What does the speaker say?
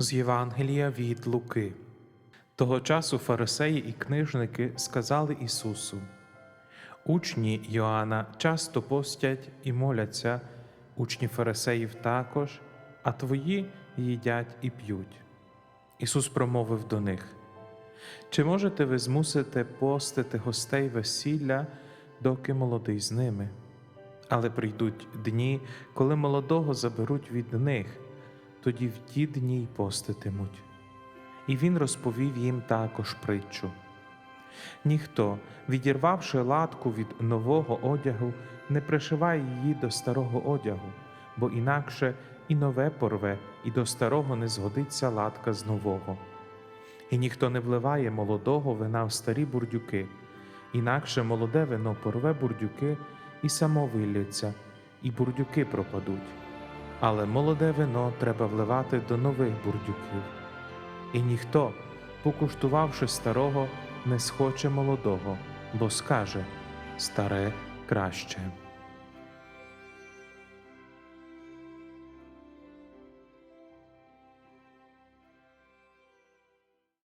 З Євангелія від Луки. Того часу фарисеї і книжники сказали Ісусу: Учні Йоанна часто постять і моляться, учні фарисеїв також, а твої їдять і п'ють. Ісус промовив до них: Чи можете ви змусити постити гостей весілля, доки молодий з ними? Але прийдуть дні, коли молодого заберуть від них, тоді в ті дні й поститимуть. І він розповів їм також притчу. Ніхто, відірвавши латку від нового одягу, не пришиває її до старого одягу, бо інакше і нове порве, і до старого не згодиться латка з нового. І ніхто не вливає молодого вина в старі бурдюки, інакше молоде вино порве бурдюки і само вилється, і бурдюки пропадуть. Але молоде вино треба вливати до нових бурдюків. І ніхто, покуштувавши старого, не схоче молодого, бо скаже старе краще.